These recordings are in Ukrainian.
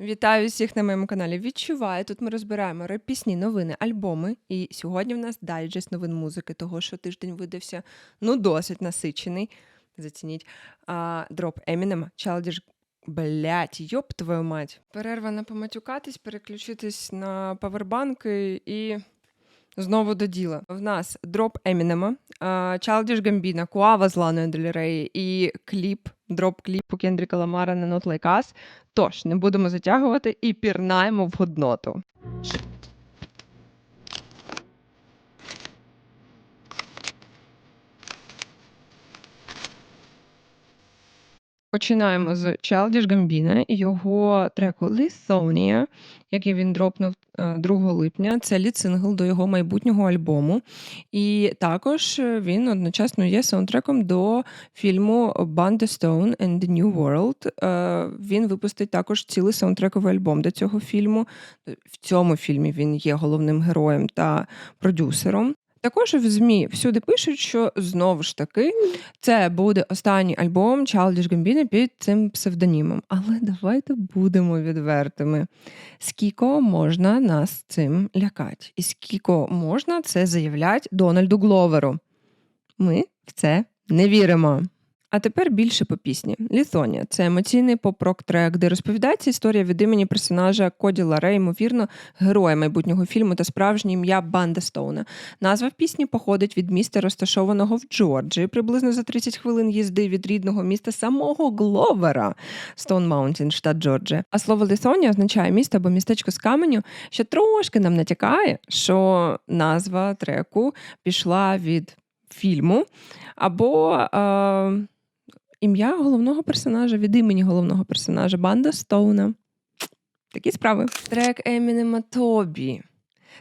Вітаю всіх на моєму каналі. Відчуваю. Тут ми розбираємо реп-пісні, новини, альбоми. І сьогодні в нас дайджест новин музики, того що тиждень видався ну досить насичений. Зацініть. Дроп Емінема, Childish Блять, йоп твою мать. Перерва на поматюкатись, переключитись на павербанки і знову до діла. В нас дроп Емінема, Childish Гамбіна, Куава з Ланою Дель Рей і кліп, дроп кліпу Кендріка Ламара на Not Like Us. Тож, не будемо затягувати і пірнаємо в годноту. Починаємо з Childish Gambino його треку Lithonia, який він дропнув е, 2 липня. Це лід-сингл до його майбутнього альбому. І також е, він одночасно є саундтреком до фільму Stone and the New World. Е, Він випустить також цілий саундтрековий альбом до цього фільму. В цьому фільмі він є головним героєм та продюсером. Також в ЗМІ всюди пишуть, що знову ж таки це буде останній альбом Childish Gambino під цим псевдонімом. Але давайте будемо відвертими. Скільки можна нас цим лякати? І скільки можна це заявляти Дональду Гловеру? Ми в це не віримо. А тепер більше по пісні. Літонія це емоційний поп-рок трек, де розповідається історія від імені персонажа Коді Ларе, ймовірно, героя майбутнього фільму та справжнє ім'я Банда Стоуна. Назва в пісні походить від міста, розташованого в Джорджії, приблизно за 30 хвилин їзди від рідного міста самого Гловера, Стоун Маунтін, штат Джорджія. А слово Літонія означає місто або містечко з каменю, що трошки нам натякає, що назва треку пішла від фільму або. Е- ім'я головного персонажа від імені головного персонажа Банда Стоуна. Такі справи. Трек Емінема Тобі.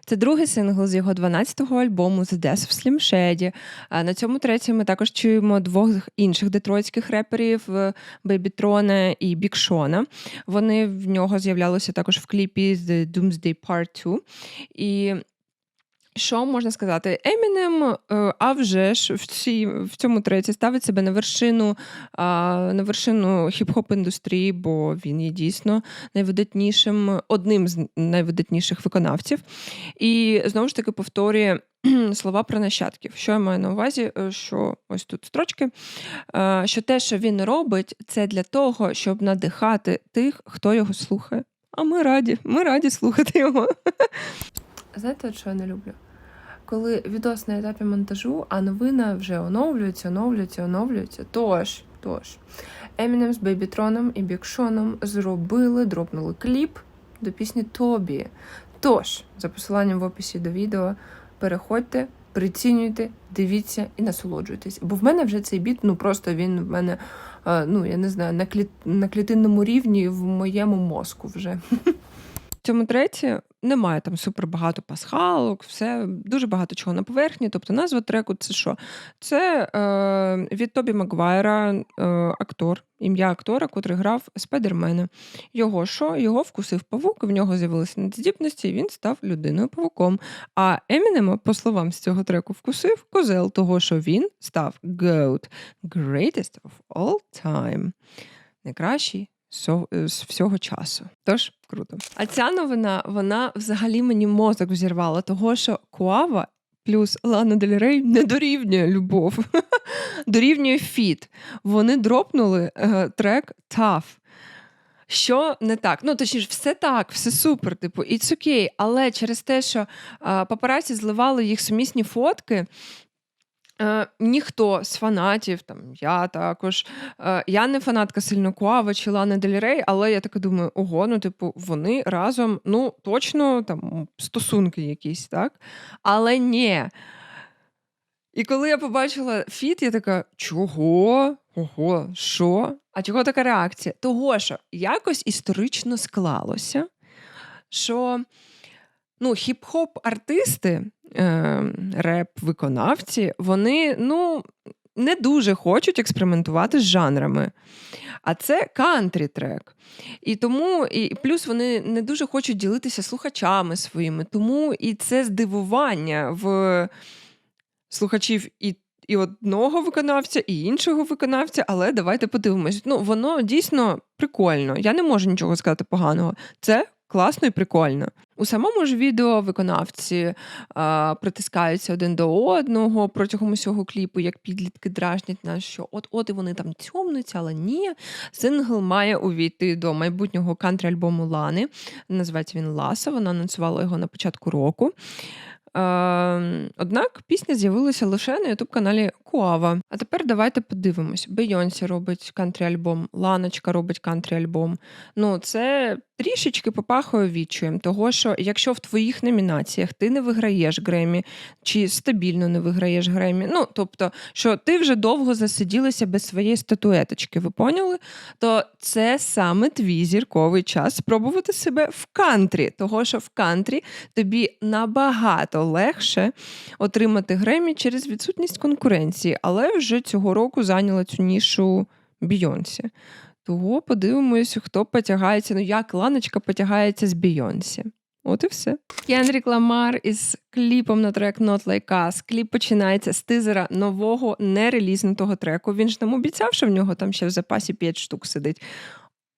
Це другий сингл з його 12-го альбому The Death of Slim Shady. А На цьому треці ми також чуємо двох інших детройтських реперів Бейбі Трона і Бік Шона. Вони в нього з'являлися також в кліпі The Doomsday Part 2. І що можна сказати? Емінем, е, а вже ж в цій в цьому треці ставить себе на вершину на вершину хіп-хоп індустрії, бо він є дійсно найвидатнішим, одним з найвидатніших виконавців. І знову ж таки повторює. Слова про нащадків. Що я маю на увазі? Е, що ось тут строчки, е, що те, що він робить, це для того, щоб надихати тих, хто його слухає. А ми раді, ми раді слухати його. Знаєте, от що я не люблю? Коли відос на етапі монтажу, а новина вже оновлюється, оновлюється, оновлюється. Тож, тож, Емінем з Бейбітроном і Бікшоном зробили, дропнули кліп до пісні Тобі. Тож, за посиланням в описі до відео, переходьте, прицінюйте, дивіться і насолоджуйтесь. Бо в мене вже цей біт, ну просто він в мене, ну я не знаю, на клі... на клітинному рівні в моєму мозку вже. Цьому треті немає там супер багато пасхалок, все дуже багато чого на поверхні. Тобто назва треку це що? Це е, від Тобі Маквайра, е, актор, ім'я актора, котрий грав Спайдермена. Його що? Його вкусив павук, в нього з'явилися надздібності, і він став людиною павуком. А Емінема, по словам з цього треку, вкусив козел, того, що він став GOAT, greatest of all time. Найкращий з всього часу. Тож круто. А ця новина вона взагалі мені мозок взірвала, того що Куава плюс Лана Дель Рей не дорівнює любов, дорівнює фіт. Вони дропнули е, трек Tough. Що не так? Ну, точніше, все так, все супер, типу, окей, okay. але через те, що е, папараці зливали їх сумісні фотки, Е, Ніхто з фанатів, там я також. Е, Я не фанатка сильно Куава чи Лани Дель але я така думаю, ого, ну, типу, вони разом, ну, точно там стосунки якісь, так? Але ні. І коли я побачила фіт, я така, чого? Ого, що? А чого така реакція? Того, що якось історично склалося, що ну, хіп-хоп-артисти, е, реп-виконавці, вони ну, не дуже хочуть експериментувати з жанрами. А це кантрі трек. І тому, і плюс вони не дуже хочуть ділитися слухачами своїми. Тому і це здивування в слухачів і і одного виконавця, і іншого виконавця, але давайте подивимось. Ну, воно дійсно прикольно. Я не можу нічого сказати поганого. Це класно і прикольно. У самому ж відео виконавці а, притискаються один до одного протягом усього кліпу, як підлітки дражнять нас, що от-от і вони там цьомнуться, але ні. Сингл має увійти до майбутнього кантри-альбому Лани. Називається він Ласа. Вона анонсувала його на початку року. Е, Однак пісня з'явилася лише на ютуб-каналі Куава. А тепер давайте подивимось. Бейонсі робить кантрі-альбом, Ланочка робить кантрі-альбом. Ну, це трішечки попахує відчуєм, того що якщо в твоїх номінаціях ти не виграєш Гремі, чи стабільно не виграєш Гремі, ну тобто, що ти вже довго засиділася без своєї статуеточки, ви поняли? То це саме твій зірковий час спробувати себе в кантрі, того що в кантрі тобі набагато легше отримати Гремі через відсутність конкуренції, але вже цього року зайняла цю нішу Бійонсі. Того подивимось, хто потягається, ну як ланочка потягається з Бійонсі. От і все. Кенрік Ламар із кліпом на трек Not Like Us. Кліп починається з тизера нового нерелізнутого треку. Він ж нам обіцяв, що в нього там ще в запасі 5 штук сидить.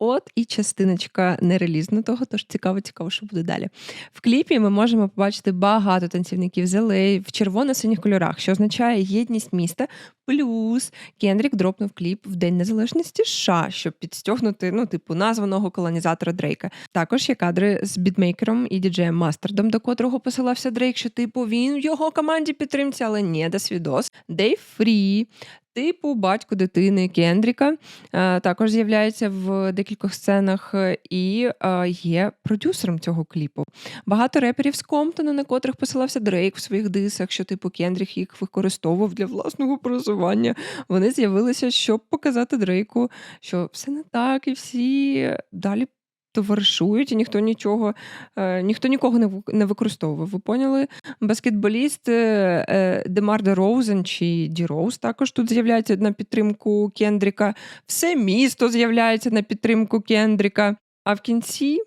От і частиночка нерелізнутого, тож цікаво, цікаво, що буде далі. В кліпі ми можемо побачити багато танцівників з LA в червоно-синіх кольорах, що означає єдність міста. Плюс Кендрік дропнув кліп в День Незалежності США, щоб підстягнути, ну, типу, названого колонізатора Дрейка. Також є кадри з бітмейкером і діджеєм Мастердом, до котрого посилався Дрейк, що типу він в його команді підтримці, але ні, да свідос. Дейв Фрі, типу батько дитини Кендріка. Е, також з'являється в декількох сценах е, і е, є продюсером цього кліпу. Багато реперів з Комптона, на котрих посилався Дрейк в своїх дисах, що типу Кендрік їх використовував для власного просування. Вони з'явилися, щоб показати Дрейку, що все не так, і всі далі. Товаришують, і ніхто нічого, е, ніхто нікого не використовував. Ви поняли? Баскетболіст е, е, Демар Де Роузен чи Ді Роуз також тут з'являється на підтримку Кендріка. Все місто з'являється на підтримку Кендріка. А в кінці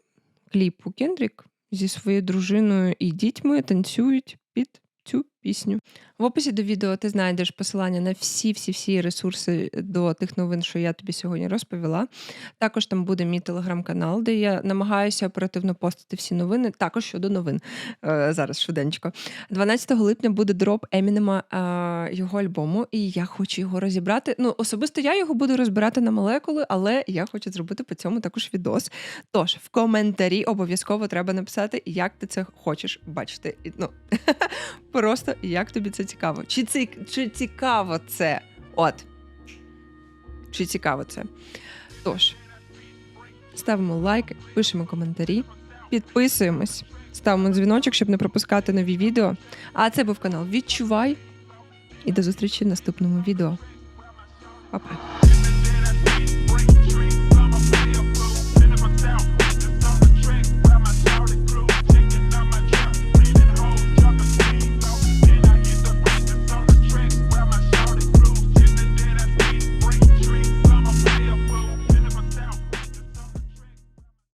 кліпу Кендрік зі своєю дружиною і дітьми танцюють під пісню. В описі до відео ти знайдеш посилання на всі-всі-всі ресурси до тих новин, що я тобі сьогодні розповіла. Також там буде мій телеграм-канал, де я намагаюся оперативно постити всі новини, також щодо новин. Е, зараз швиденько. 12 липня буде дроп Емінема е, його альбому, і я хочу його розібрати. Ну, особисто я його буду розбирати на молекули, але я хочу зробити по цьому також відос. Тож в коментарі обов'язково треба написати, як ти це хочеш бачити. Ну, просто як тобі це цікаво. Чи, ці, чи цікаво це? От. Чи цікаво це? Тож, ставимо лайки, пишемо коментарі, підписуємось, ставимо дзвіночок, щоб не пропускати нові відео. А це був канал Відчувай. І до зустрічі в наступному відео. Па-па.